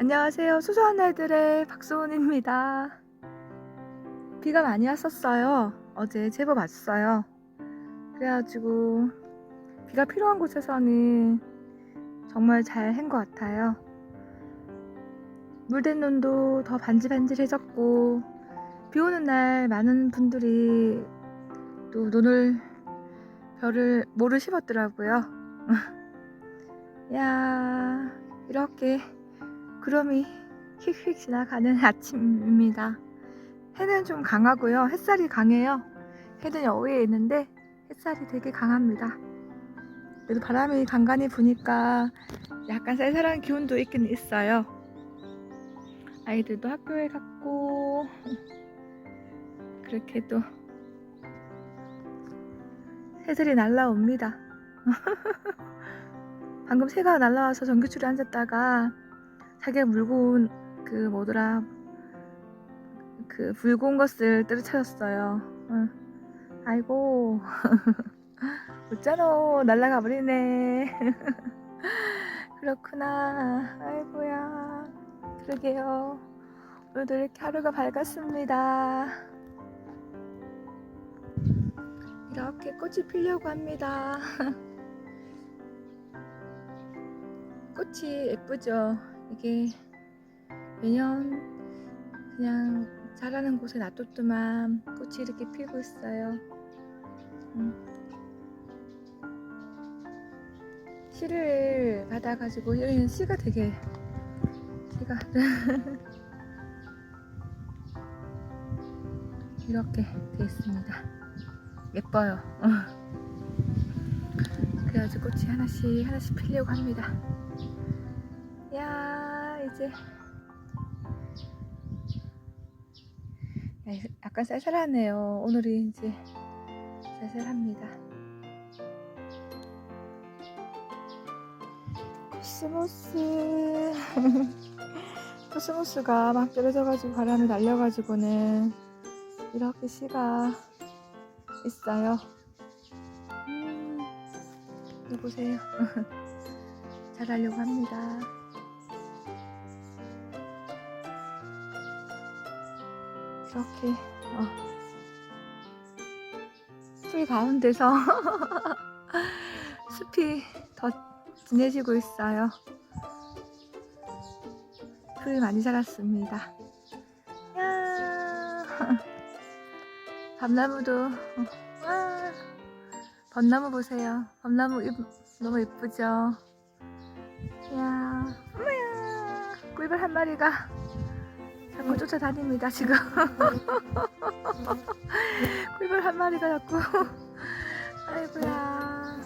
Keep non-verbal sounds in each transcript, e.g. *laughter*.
안녕하세요. 수소한 날들의 박소은입니다. 비가 많이 왔었어요. 어제 제법 왔어요. 그래가지고 비가 필요한 곳에서는 정말 잘 한 것 같아요. 물된 논도 더 반질반질해졌고 비 오는 날 많은 분들이 또 논을 별을 모를 심었더라고요. *laughs* 야 이렇게 구름이 휙휙 지나가는 *laughs* 아침입니다. 해는 좀 강하고요. 햇살이 강해요. 해는 여위에 있는데 햇살이 되게 강합니다. 그래도 바람이 간간히 부니까 약간 쌀쌀한 기운도 있긴 있어요. 아이들도 학교에 갔고 *laughs* 그렇게 또 새들이 날라옵니다. *laughs* 방금 새가 날라와서 전기줄에 앉았다가 자기가 물고 온 그 뭐더라 그온 것을 때려쳤어요. 응. 아이고 웃잖아 날라가 버리네. 그렇구나. 아이고야. 그러게요. 오늘도 이렇게 하루가 밝았습니다. 이렇게 꽃이 피려고 합니다. *laughs* 꽃이 예쁘죠? 이게 매년 그냥 자라는 곳에 놔뒀더만 꽃이 이렇게 피고 있어요. 음. 씨를 받아가지고 여기는 씨가 되게 씨가 *laughs* 이렇게 돼 있습니다. 예뻐요. *laughs* 그래가지고 꽃이 하나씩 하나씩 피려고 합니다. 야 이제 야, 약간 쌀쌀하네요. 오늘이 이제 쌀쌀합니다. 코스모스 *laughs* 코스모스가 막 떨어져가지고 바람에 날려가지고는 이렇게 씨가 있어요. 음, 이거 보세요. *laughs* 잘하려고 합니다. 이렇게 어. 풀 가운데서 *laughs* 숲이 더 진해지고 있어요. 풀이 많이 자랐습니다. 야 *laughs* 밤나무도 어, 와 벚나무 보세요. 벚나무 잎 너무 예쁘죠? 야 어머야 꿀벌 한 마리가 자꾸 쫓아다닙니다 지금. *laughs* 꿀벌 한 마리가 자꾸. 아이고야.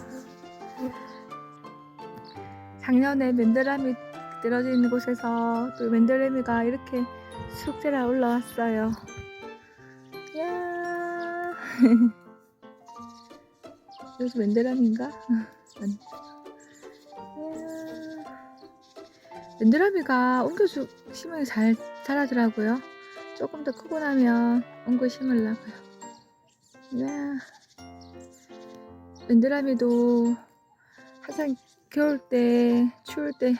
작년에 맨드라미 있는 곳에서 또 맨드라미가 이렇게 쑥 자라 올라왔어요. 야. *laughs* 여기서 맨드라미인가? 맨드라미가 옮겨 주 심으면 잘 자라더라고요. 조금 더 크고 나면 옮겨 심으려고요. 야 맨드라미도 항상 겨울 때, 추울 때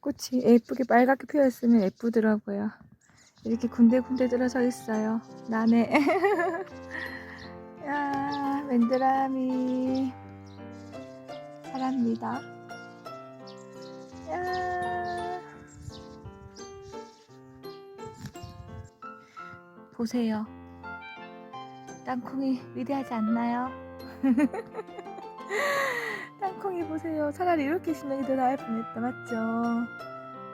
꽃이 예쁘게 빨갛게 피어있으면 예쁘더라고요. 이렇게 군데군데 들어서 있어요. 나네. *laughs* 야, 맨드라미. 잘합니다. 야. 보세요. 땅콩이 위대하지 않나요? *laughs* 땅콩이 보세요. 차라리 이렇게 심는 게더 나을 뻔했다. 맞죠?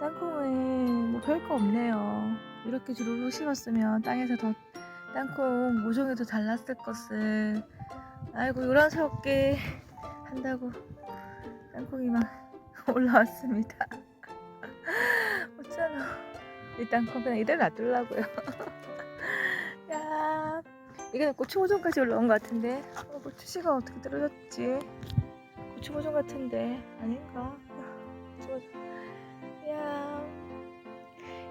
땅콩은 뭐 별거 없네요. 이렇게 주르륵 심었으면 땅에서 더 땅콩 모종이 더잘 났을 것을 아이고 요란스럽게 한다고 땅콩이 막 *laughs* 올라왔습니다. *laughs* 어쩌나 이 땅콩 그냥 이대로 놔두려고요. *laughs* 야 이게 고추 모종까지 올라온 것 같은데 어, 고추 씨가 어떻게 떨어졌지? 고추 모종 같은데 아닌가? 야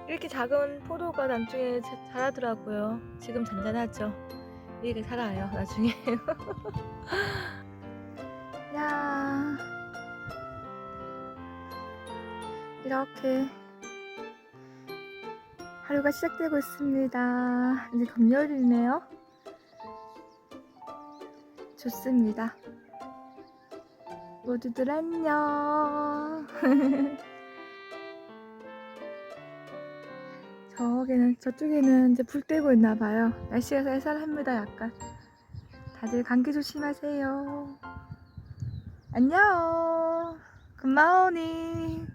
이렇게 작은 포도가 나중에 자- 자라더라고요. 지금 잔잔하죠. 이게 살아요 나중에. 야 이렇게 하루가 시작되고 있습니다. 이제 금요일이네요. 좋습니다. 모두들 안녕. *laughs* 저기는 저쪽에는 이제 불 떼고 있나 봐요. 날씨가 쌀쌀합니다. 약간. 다들 감기 조심하세요. 안녕. 굿모닝.